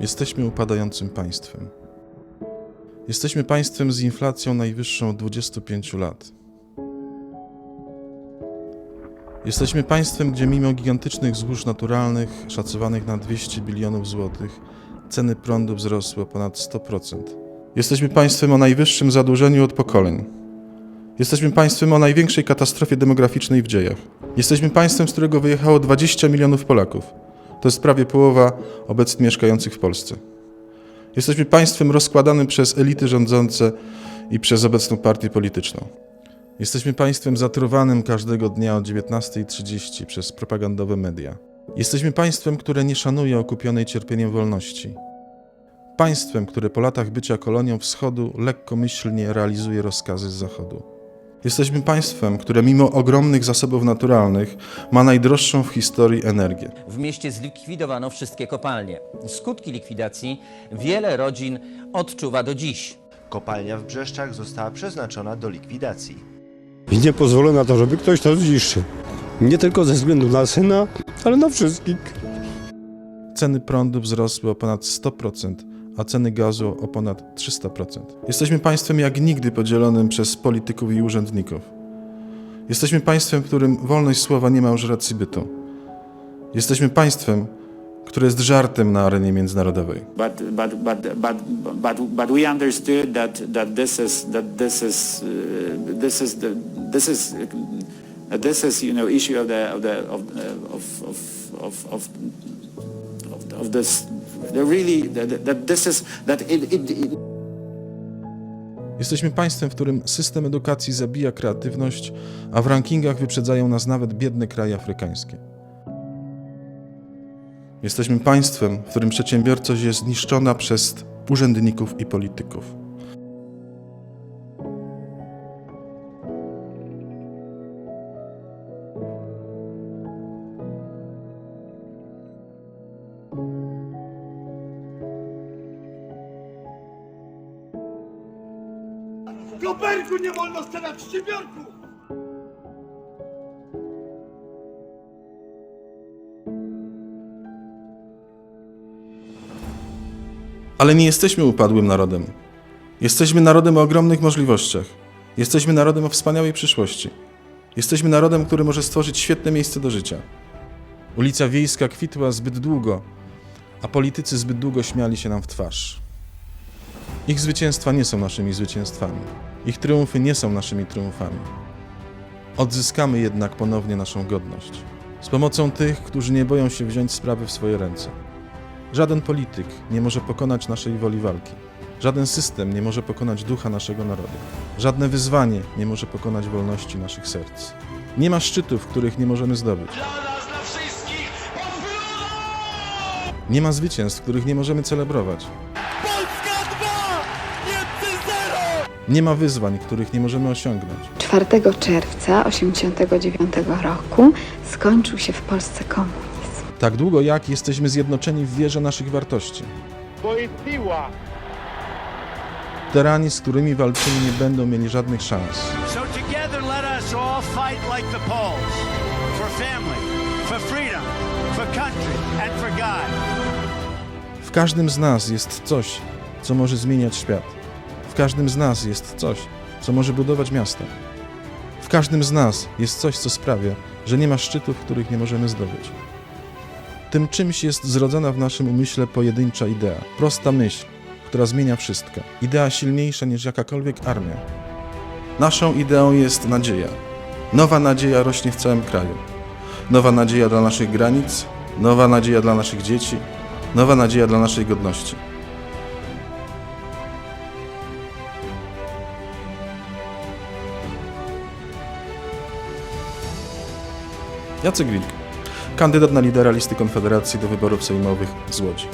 Jesteśmy upadającym państwem. Jesteśmy państwem z inflacją najwyższą od 25 lat. Jesteśmy państwem, gdzie mimo gigantycznych złóż naturalnych, szacowanych na 200 bilionów złotych, ceny prądu wzrosły o ponad 100%. Jesteśmy państwem o najwyższym zadłużeniu od pokoleń. Jesteśmy państwem o największej katastrofie demograficznej w dziejach. Jesteśmy państwem, z którego wyjechało 20 milionów Polaków. To jest prawie połowa obecnie mieszkających w Polsce. Jesteśmy państwem rozkładanym przez elity rządzące i przez obecną partię polityczną. Jesteśmy państwem zatruwanym każdego dnia o 19.30 przez propagandowe media. Jesteśmy państwem, które nie szanuje okupionej cierpieniem wolności. Państwem, które po latach bycia kolonią wschodu lekkomyślnie realizuje rozkazy z zachodu. Jesteśmy państwem, które mimo ogromnych zasobów naturalnych ma najdroższą w historii energię. W mieście zlikwidowano wszystkie kopalnie. Skutki likwidacji wiele rodzin odczuwa do dziś. Kopalnia w Brzeszczach została przeznaczona do likwidacji. I nie pozwolę na to, żeby ktoś to zniszczył. Nie tylko ze względu na syna, ale na wszystkich. Ceny prądu wzrosły o ponad 100%, a ceny gazu o ponad 300%. Jesteśmy państwem jak nigdy podzielonym przez polityków i urzędników. Jesteśmy państwem, w którym wolność słowa nie ma już racji bytu. Jesteśmy państwem, które jest żartem na arenie międzynarodowej. this is you know issue of the of the of uh, of of, of, of this really that this is that it, it, it Jesteśmy państwem, w którym system edukacji zabija kreatywność, a w rankingach wyprzedzają nas nawet biedne kraje afrykańskie. Jesteśmy państwem, w którym przedsiębiorczość jest zniszczona przez urzędników i polityków. Koperku nie wolno strzelać w szczypiorku! Ale nie jesteśmy upadłym narodem. Jesteśmy narodem o ogromnych możliwościach. Jesteśmy narodem o wspaniałej przyszłości. Jesteśmy narodem, który może stworzyć świetne miejsce do życia. Ulica Wiejska kwitła zbyt długo, a politycy zbyt długo śmiali się nam w twarz. Ich zwycięstwa nie są naszymi zwycięstwami. Ich triumfy nie są naszymi triumfami. Odzyskamy jednak ponownie naszą godność. Z pomocą tych, którzy nie boją się wziąć sprawy w swoje ręce. Żaden polityk nie może pokonać naszej woli walki. Żaden system nie może pokonać ducha naszego narodu. Żadne wyzwanie nie może pokonać wolności naszych serc. Nie ma szczytów, których nie możemy zdobyć. Nie ma zwycięstw, których nie możemy celebrować. Nie ma wyzwań, których nie możemy osiągnąć. 4 czerwca 1989 roku skończył się w Polsce komunizm. Tak długo jak jesteśmy zjednoczeni w wierze naszych wartości. Bo jest siła! Terani, z którymi walczymy, nie będą mieli żadnych szans. So together let us all fight like the Poles for family, for freedom, for country, and for God. W każdym z nas jest coś, co może zmieniać świat. W każdym z nas jest coś, co może budować miasta. W każdym z nas jest coś, co sprawia, że nie ma szczytów, których nie możemy zdobyć. Tym czymś jest zrodzona w naszym umyśle pojedyncza idea, prosta myśl, która zmienia wszystko. Idea silniejsza niż jakakolwiek armia. Naszą ideą jest nadzieja. Nowa nadzieja rośnie w całym kraju. Nowa nadzieja dla naszych granic, nowa nadzieja dla naszych dzieci, nowa nadzieja dla naszej godności. Jacek Wilk, kandydat na lidera listy Konfederacji do wyborów sejmowych z Łodzi.